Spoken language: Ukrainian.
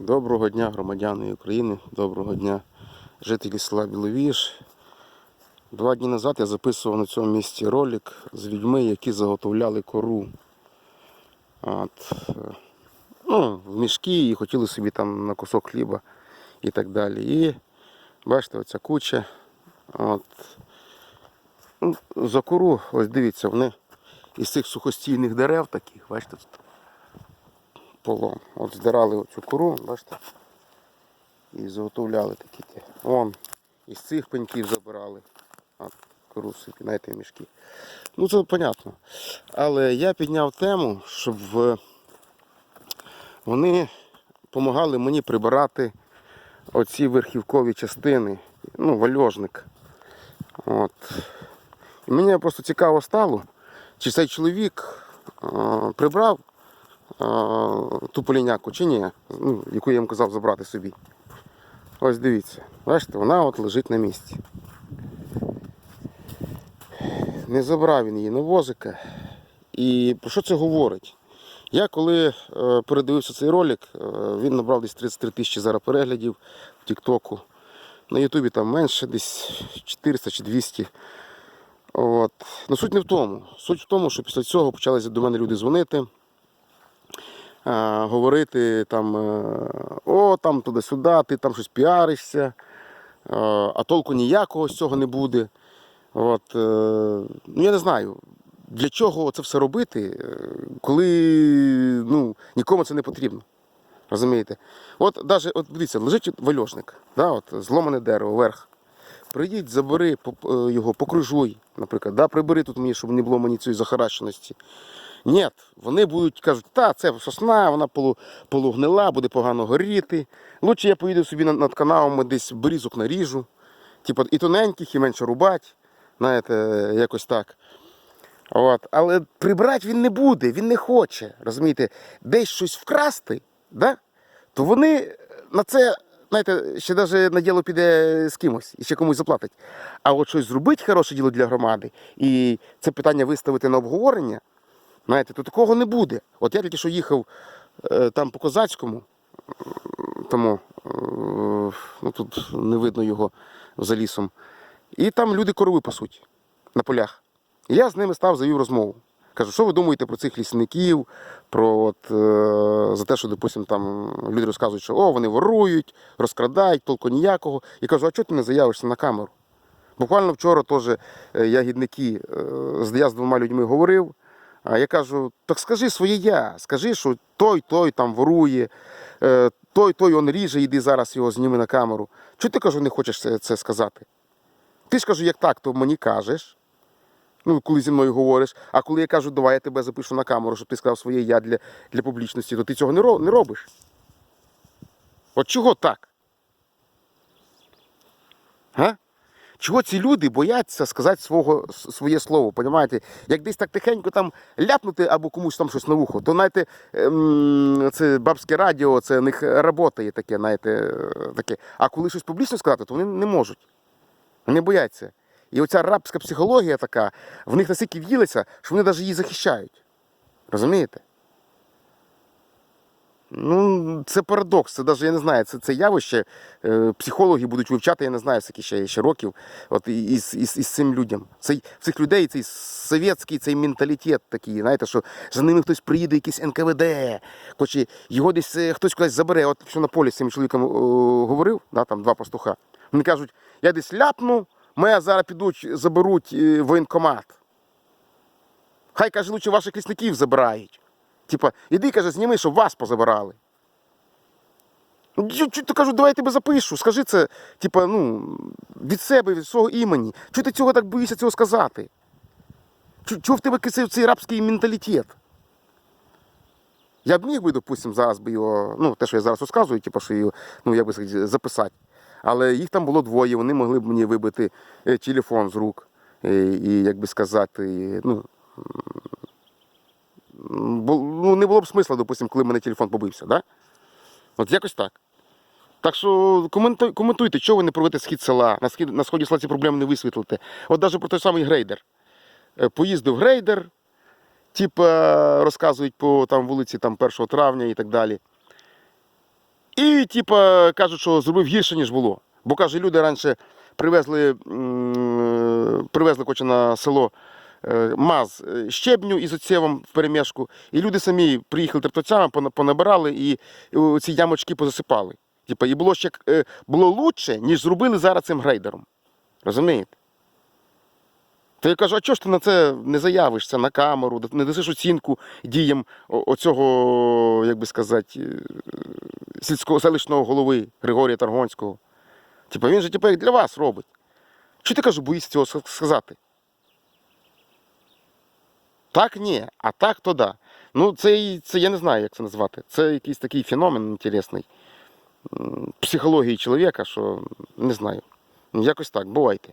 Доброго дня, громадяни України, доброго дня, жителі села Біловіж. Два дні назад я записував на цьому місці ролик з людьми, які заготовляли кору. От, е, ну, в мішки і хотіли собі там на кусок хліба і так далі. І бачите, оця куча. От, ну, за кору, ось дивіться, вони із цих сухостійних дерев таких, бачите, тут полом. От здирали оцю кору, бачите? І заготовляли такі. ті. Вон, із цих пеньків забирали. От, кору знаєте, мішки. Ну це понятно. Але я підняв тему, щоб вони допомагали мені прибирати оці верхівкові частини, ну, вальожник. От. І мені просто цікаво стало, чи цей чоловік е, прибрав е, ту поліняку чи ні, ну, яку я їм казав забрати собі. Ось дивіться, бачите, вона от лежить на місці. Не забрав він її на возика. І про що це говорить? Я коли е, передивився цей ролик, е, він набрав десь 33 тисячі зараз переглядів в Тіктоку. На Ютубі там менше, десь 400 чи 200. От. Ну, суть не в тому. Суть в тому, що після цього почали до мене люди дзвонити, говорити там, е, о, там туди-сюди, ти там щось піаришся, а толку ніякого з цього не буде. От, е, ну, я не знаю, для чого це все робити, е, коли ну, нікому це не потрібно. Розумієте? От даже, от дивіться, лежить вальожник, да, от, зломане дерево, верх. Прийдіть, забери його, покружуй, наприклад, да, прибери тут мені, щоб не було мені цієї захаращеності. Ні, вони будуть кажуть, та це сосна, вона полу, полугнила, буде погано горіти. Лучше я поїду собі над, над каналами десь берізок наріжу. Типу, і тоненьких, і менше рубать. Знаєте, якось так. От. Але прибрати він не буде, він не хоче. Розумієте, десь щось вкрасти, да? то вони на це, знаєте, ще навіть на діло піде з кимось і ще комусь заплатить. А от щось зробити хороше діло для громади і це питання виставити на обговорення, знаєте, то такого не буде. От я тільки що їхав е, там по козацькому, тому е, ну, тут не видно його за лісом. І там люди корови пасуть на полях. І я з ними став завів розмову. Кажу, що ви думаєте про цих лісників, про от, е, за те, що, допустим, там люди розказують, що о, вони ворують, розкрадають, толку ніякого. І кажу, а чого ти не заявишся на камеру? Буквально вчора теж е, я гідники, е, я з двома людьми говорив. Я кажу, так скажи своє я, скажи, що той, той там ворує, е, той, той он ріже, іди зараз його зніми на камеру. Чого ти кажу, не хочеш це, це сказати? Ти ж кажу, як так, то мені кажеш. Ну, коли зі мною говориш, а коли я кажу, давай я тебе запишу на камеру, щоб ти сказав своє я для, для публічності, то ти цього не робиш. От чого так? Чого ці люди бояться сказати свого, своє слово, понімаєте? Як десь так тихенько там ляпнути або комусь там щось на вухо, то знаєте, ем, це бабське радіо, це у них робота є таке, знаєте, е, таке. А коли щось публічно сказати, то вони не можуть. Вони бояться. І оця рабська психологія така, в них настільки в'їлася, що вони навіть її захищають. Розумієте? Ну, це парадокс, це навіть я не знаю, це, це явище. Е, психологи будуть вивчати, я не знаю, скільки ще, ще років, от із, із, із цим людям. Цей, цих людей цей совєтський цей менталітет такий, знаєте, що за ними хтось приїде, якийсь НКВД, хоче, його десь е, хтось кудись забере. От що на полі з цим чоловіком о, говорив, да, там два пастуха. Вони кажуть, я десь ляпну, мене зараз підуть, заберуть е, воєнкомат. Хай каже, лучше ваших лісників забирають. Типа, іди, каже, зніми, щоб вас позабирали. Ну, чо- чо кажу, давай я тебе запишу. Скажи це, типа, ну, від себе, від свого імені. Чого ти цього так боїшся цього сказати? Чого в тебе цей, цей рабський менталітет? Я б міг би, допустим, зараз би його, ну, те, що я зараз розказую, типу, що його, ну, як би сказати, записати. Але їх там було двоє, вони могли б мені вибити е, телефон з рук. І, і як би сказати, ну, ну, не було б смисла, допустим, коли мене телефон побився, да? От якось так. Так що коментуй- коментуйте, чого ви не проводите схід села, на, схід, на сході села ці проблеми не висвітлите. От навіть про той самий грейдер. Е, Поїздив грейдер, типа розказують по там, вулиці там, 1 травня і так далі. І, типа, кажуть, що зробив гірше, ніж було. Бо каже, люди раніше привезли, привезли хоче на село е, маз е, щебню із оцєвом в перемішку, і люди самі приїхали трактовцями, понабирали і, ці ямочки позасипали. Типа, і було ще е, було лучше, ніж зробили зараз цим грейдером. Розумієте? То я кажу, а чого ж ти на це не заявишся на камеру, не дасиш оцінку діям оцього, як би сказати, е, сільського селищного голови Григорія Таргонського. Типа він же типа, як для вас робить. Чого ти кажу, боїшся цього сказати? Так ні, а так то да. Ну, це, це я не знаю, як це назвати. Це якийсь такий феномен інтересний психології чоловіка, що не знаю. Якось так, бувайте.